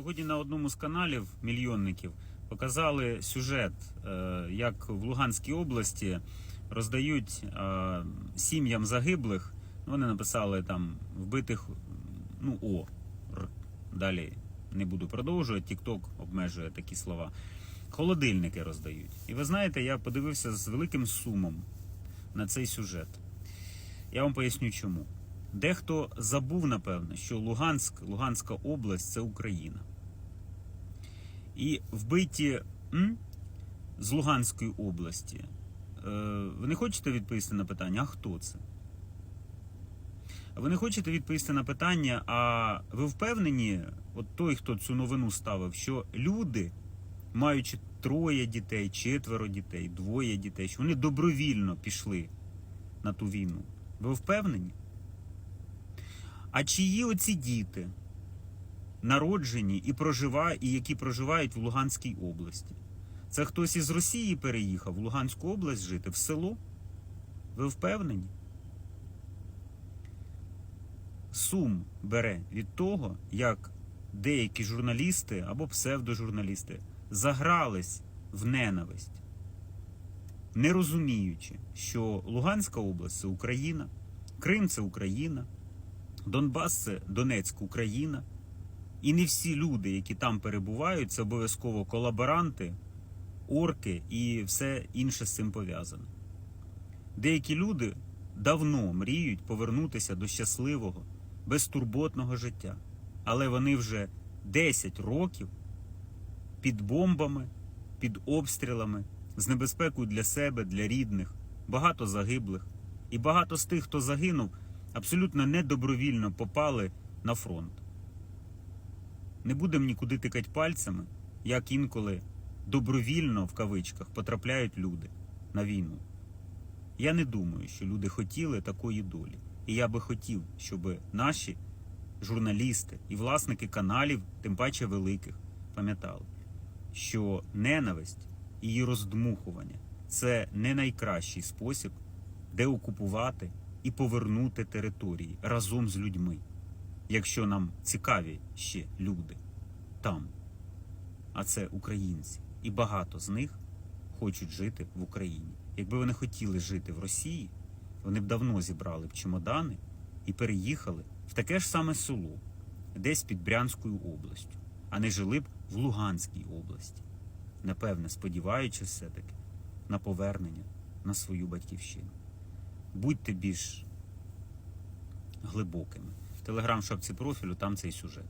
Сьогодні на одному з каналів мільйонників показали сюжет, е, як в Луганській області роздають е, сім'ям загиблих. Вони написали там вбитих, ну о, Р. далі не буду продовжувати. TikTok обмежує такі слова. Холодильники роздають. І ви знаєте, я подивився з великим сумом на цей сюжет. Я вам поясню чому. Дехто забув, напевне, що Луганськ, Луганська область це Україна. І вбиті м, з Луганської області. Е, ви не хочете відповісти на питання, а хто це? Ви не хочете відповісти на питання, а ви впевнені, от той, хто цю новину ставив, що люди, маючи троє дітей, четверо дітей, двоє дітей, що вони добровільно пішли на ту війну. Ви впевнені? А чиї оці діти народжені і проживають, і які проживають в Луганській області? Це хтось із Росії переїхав в Луганську область жити в село? Ви впевнені? Сум бере від того, як деякі журналісти або псевдожурналісти загрались в ненависть, не розуміючи, що Луганська область це Україна, Крим це Україна, Донбас це Донецьк Україна. І не всі люди, які там перебувають, це обов'язково колаборанти, орки і все інше з цим пов'язане. Деякі люди давно мріють повернутися до щасливого, безтурботного життя, але вони вже 10 років під бомбами, під обстрілами, з небезпекою для себе, для рідних, багато загиблих. І багато з тих, хто загинув, абсолютно недобровільно попали на фронт. Не будемо нікуди тикати пальцями, як інколи добровільно в кавичках потрапляють люди на війну. Я не думаю, що люди хотіли такої долі. І я би хотів, щоб наші журналісти і власники каналів, тим паче великих, пам'ятали, що ненависть і її роздмухування це не найкращий спосіб деокупувати і повернути території разом з людьми, якщо нам цікаві ще люди там. А це українці. І багато з них хочуть жити в Україні. Якби вони хотіли жити в Росії, вони б давно зібрали б чемодани і переїхали в таке ж саме село, десь під Брянською областю, а не жили б в Луганській області, напевне, сподіваючись все-таки на повернення на свою батьківщину. Будьте більш глибокими. В телеграм-шапці профілю там цей сюжет.